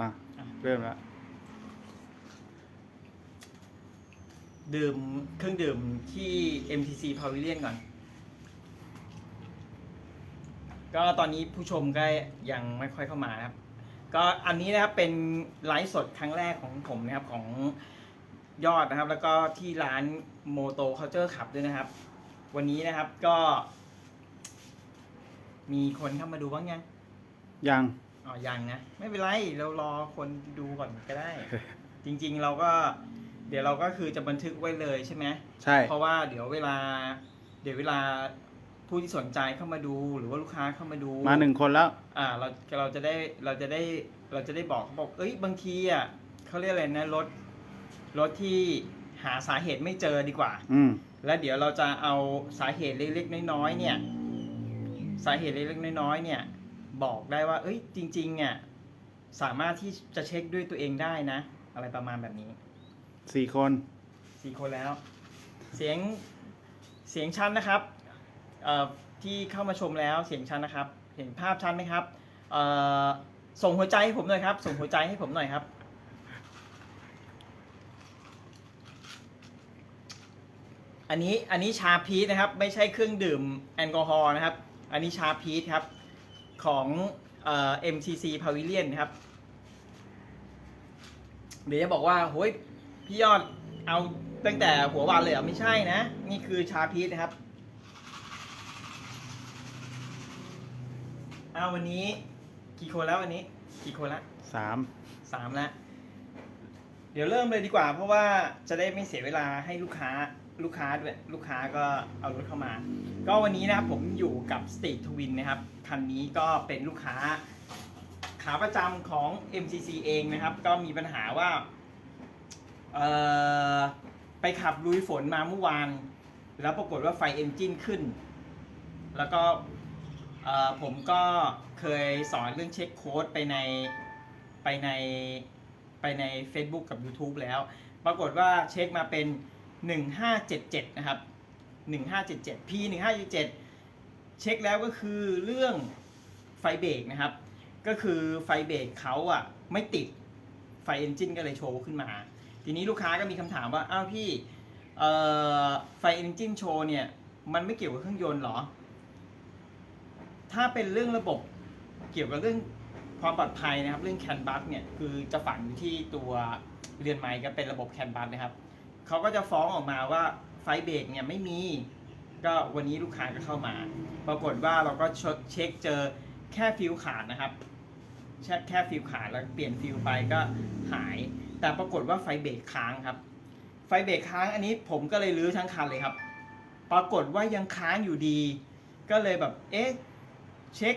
อะ เริ่มแล้วดื่มเครื่องดื่มที่ MTC Pavilion ก่อน ก็ตอนนี้ผู้ชมก็ยังไม่ค่อยเข้ามานะครับ ก็อันนี้นะครับเป็นไลฟ์สดครั้งแรกของผมนะครับของยอดนะครับ แล้วก็ที่ร้านโมโตเคาเจอร์ขับด้วยนะครับ วันนี้นะครับก็ มีคนเข้ามาดูบ้างยังยัง อ๋อยังนะ ไม่เป็นไร เรารอคนดูก่อนก็ได้ จริง ๆ เราก็ เดี๋ยวเราก็คือจะบันทึกไว้เลยใช่ไหมใช่ เพราะว่าเดี๋ยวเวลา เดี๋ยวเวลาผู้ที่สนใจเข้ามาดูหรือว่าลูกค้าเข้ามาดูมาหนึ่งคนแล้ว อ่าเราเราจะได้เราจะได้เราจะได้บอกเขาบอกเอ้ยบางทีอะเขาเรียกอะไรนะรถรถที่หาสาเหตุไม่เจอดีกว่า อืม แล้วเดี๋ยวเราจะเอาสาเหตุเล็กๆน้อยๆเนี่ย สาเหตุเล็กๆน้อยๆเนี่ย บอกได้ว่า เอ้ย จริงๆเนี่ยสามารถที่จะเช็คด้วยตัวเองได้นะ อะไรประมาณแบบนี้สี่คนสี่คนแล้ว เสียงเสียงชันนะครับเอ่อที่เข้ามาชมแล้วเสียงชันนะครับ เห็นภาพชันไหมครับเอ่อส่งหัวใจให้ผมหน่อยครับ ส่งหัวใจให้ผมหน่อยครับ อันนี้อันนี้ชาพีชนะครับ ไม่ใช่เครื่องดื่มแอลกอฮอล์นะครับ อันนี้ชาพีชครับ ของเอ่อ MCC Pavilion นะครับ เดี๋ยวจะบอกว่าโฮ้ยพี่ยอดเอาตั้งแต่หัววันเลยเหรอไม่ใช่นะ นี่คือชาพีชนะครับเอาวันนี้กี่คนแล้ววันนี้ กี่คนละสามสามแล้วเดี๋ยวเริ่มเลยดีกว่า เพราะว่าจะได้ไม่เสียเวลาให้ลูกค้า ลูกค้าด้วยลูกค้าก็เอารถเข้ามา ก็วันนี้นะครับผมอยู่กับ Street Twin นะครับ คันนี้ก็เป็นลูกค้าขาประจำของ MCC เองนะครับ ก็มีปัญหาว่าไปขับลุยฝนมาเมื่อวาน แล้วปรากฏว่าไฟเอนจินขึ้น แล้วก็ผมก็เคยสอนเรื่องเช็คโค้ดไปในไปในไปใน Facebook กับ YouTube แล้ว ปรากฏว่าเช็คมาเป็น 1577 นะครับ 1577 P 1577 เช็คแล้วก็คือเรื่องไฟเบรกนะครับ ก็คือไฟเบรกเขาอะไม่ติดไฟเอนจินก็เลยโชว์ขึ้นมา ทีนี้ลูกค้าก็มีคำถามว่า อ้าวพี่ไฟเอนจินโชว์เนี่ย มันไม่เกี่ยวกับเครื่องยนต์เหรอ ถ้าเป็นเรื่องระบบเกี่ยวกับเรื่องความปลอดภัยนะครับ เรื่องแคนบัสเนี่ย คือจะฝังอยู่ที่ตัวเรือนไม้ก็เป็นระบบแคนบัสนะครับ เขาก็จะฟ้องออกมาว่าไฟเบรกเนี่ยไม่มี ก็วันนี้ลูกค้าก็เข้ามา ปรากฏว่าเราก็เช็คเจอแค่ฟิวขาดนะครับแค่แค่ฟิวขาดแล้วเปลี่ยนฟิวไปก็หาย แต่ปรากฏว่าไฟเบรกค้างครับ ไฟเบรกค้างอันนี้ผมก็เลยรื้อทั้งคันเลยครับ ปรากฏว่ายังค้างอยู่ดี ก็เลยแบบเอ๊ะเช็ค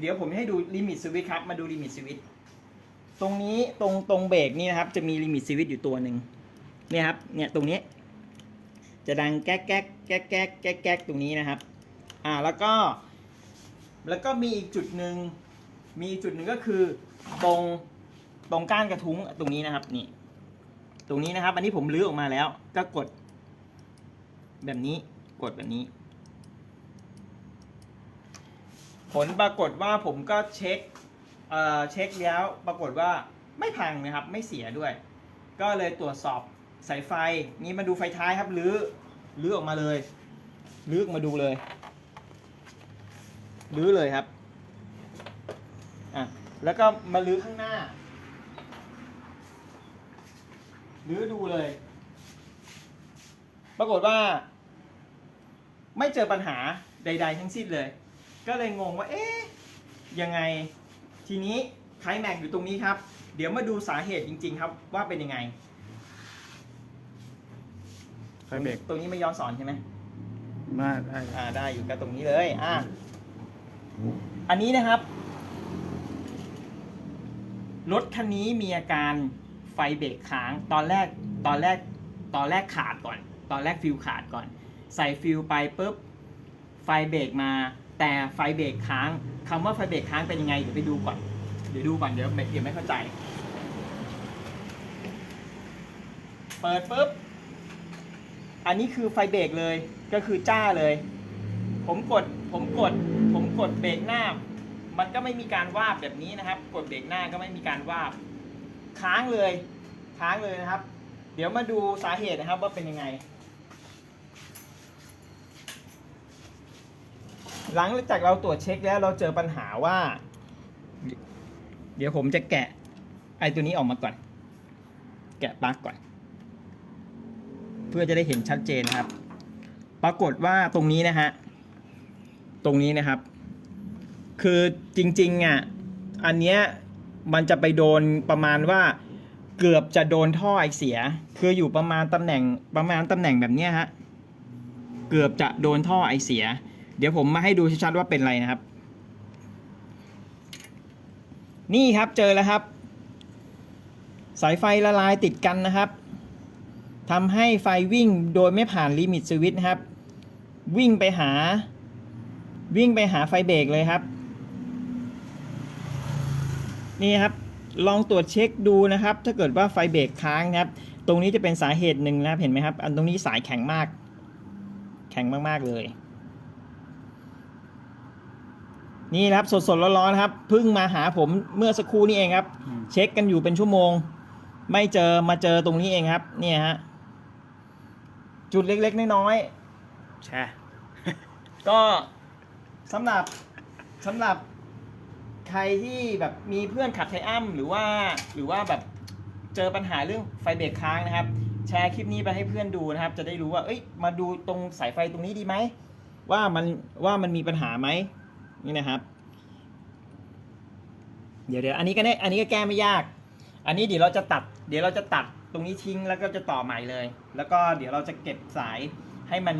เดี๋ยวผมให้ดูลิมิตสวิตครับ มาดูลิมิตสวิตตรงนี้ตรงตรงเบรกนี่นะครับ จะมีลิมิตสวิตอยู่ตัวหนึ่ง เนี่ยครับ เนี่ยตรงนี้ จะดังแก๊กแก๊กแก๊กแก๊กแก๊กแก๊กตรงนี้นะครับ อ่าแล้วก็ แล้วก็มีอีกจุดหนึ่งมีจุดหนึ่งก็คือตรงตรงก้านกระทุ้งตรงนี้นะครับนี่ ตรงนี้นะครับ อันนี้ผมลื้อออกมาแล้ว ก็กด แบบนี้กดแบบนี้ ผลปรากฏว่าผมก็เช็คเอ่อเช็คแล้ว ปรากฏว่าไม่พังนะครับ ไม่เสียด้วย ก็เลยตรวจสอบ สายไฟนี่มาดูไฟท้ายครับลื้อลื้อออกมาเลยลื้อออกมาดูเลยลื้อเลยครับอะแล้วก็มาลื้อข้างหน้าลื้อดูเลย ปรากฏว่า ไม่เจอปัญหาใด ๆ ทั้งสิ้นเลย ก็เลยงงว่า เอ๊ะยังไงทีนี้ไคลแม็กอยู่ตรงนี้ครับ เดี๋ยวมาดูสาเหตุจริง ๆ ครับว่าเป็นยังไง ไฟเบรกตรงนี้ไม่ย้อนสอนใช่ไหมมาได้อ่าได้อยู่กับตรงนี้เลยอ่าอันนี้นะครับ รถคันนี้มีอาการไฟเบรกค้างตอนแรกตอนแรกตอนแรกขาดก่อน ตอนแรกฟิวขาดก่อน ใส่ฟิวไปปุ๊บไฟเบรกมา แต่ไฟเบรกค้างคำว่าไฟเบรกค้างเป็นยังไงเดี๋ยวไปดูก่อนเดี๋ยวดูก่อนเดี๋ยวไม่เดี๋ยวไม่เข้าใจ เปิดปุ๊บ อันนี้คือไฟเบรกเลยก็คือจ้าเลย ผมกดผมกด ผมกดเบรกหน้า มันก็ไม่มีการวาบแบบนี้นะครับ กดเบรกหน้าก็ไม่มีการวาบค้างเลย ค้างเลยนะครับ เดี๋ยวมาดูสาเหตุนะครับว่าเป็นยังไง หลังจากเราตรวจเช็คแล้วเราเจอปัญหาว่า เดี๋ยวผมจะแกะไอตัวนี้ออกมาก่อน แกะปลั๊กก่อน พื่อจะได้เห็นชัดเจนนะครับ ปรากฏว่าตรงนี้นะฮะตรงนี้นะครับ คือจริงๆอะอันเนี้ยมันจะไปโดนประมาณว่าเกือบจะโดนท่อไอเสีย คืออยู่ประมาณตำแหน่งประมาณตำแหน่งแบบเนี้ยฮะเกือบจะโดนท่อไอเสีย เดี๋ยวผมมาให้ดูชัดๆว่าเป็นอะไรนะครับ นี่ครับเจอแล้วครับ สายไฟละลายติดกันนะครับ ทำให้ไฟวิ่งโดยไม่ผ่านลิมิตสวิตช์นะครับ วิ่งไปหา วิ่งไปหาไฟเบรกเลยครับ นี่ครับ ลองตรวจเช็คดูนะครับ ถ้าเกิดว่าไฟเบรกค้างนะครับ ตรงนี้จะเป็นสาเหตุหนึ่งนะครับ เห็นไหมครับ อันตรงนี้สายแข็งมาก แข็งมากๆเลย นี่นะครับสดๆร้อนๆครับเพิ่งมาหาผมเมื่อสักครู่นี้เองครับอืมเช็คกันอยู่เป็นชั่วโมง ไม่เจอมาเจอตรงนี้เองครับ เนี่ยฮะ จุดเล็กๆ น้อยๆแช่ก็สำหรับสำหรับใครที่แบบมีเพื่อนขับไทอัมหรือว่าหรือว่าแบบเจอปัญหาเรื่องไฟเบรกค้างนะครับ แชร์คลิปนี้ไปให้เพื่อนดูนะครับ จะได้รู้ว่า เอ้ยมาดูตรงสายไฟตรงนี้ดีไหมว่ามันว่ามันมีปัญหาไหมนี่นะครับ เดี๋ยวเดี๋ยวอันนี้ก็ได้อันนี้ก็แก้ไม่ยาก อันนี้เดี๋ยวเราจะตัด เดี๋ยวเราจะตัด ตรงนี้ทิ้งแล้วก็จะต่อใหม่เลย แล้วก็เดี๋ยวเราจะเก็บสายให้มัน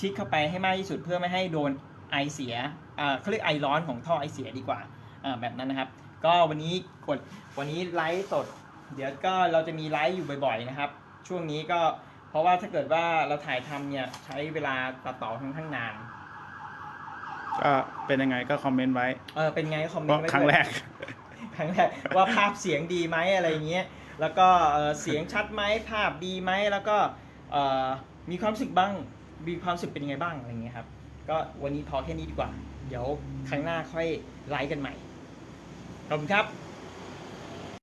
ชิดเข้าไปให้มากที่สุดเพื่อไม่ให้โดนไอเสียอ่าเขาเรียกไอร้อนของท่อไอเสียดีกว่าอ่าแบบนั้นนะครับ ก็วันนี้กดวันนี้ไลฟ์สด เดี๋ยวก็เราจะมีไลฟ์อยู่บ่อยๆนะครับ ช่วงนี้ก็เพราะว่าถ้าเกิดว่าเราถ่ายทำเนี่ยใช้เวลาตัดต่อค่อนข้างนานก็เป็นยังไงก็คอมเมนต์ไว้ เออเป็นไงคอมเมเพนราะต์ไว้ครั้งด้วยแรก ครั้งแรกว่าภาพเสียงดีไหมอะไรเงี้ยแล้วก็เสียงชัดไหมภาพดีไหมแล้วก็มีความรู้สึกบ้างมีความรู้สึกเป็นยังไงบ้างอะไรเงี้ยครับก็วันนี้พอแค่นี้ดีกว่า เดี๋ยวครั้งหน้าค่อยไลฟ์กันใหม่ขอบคุณครับ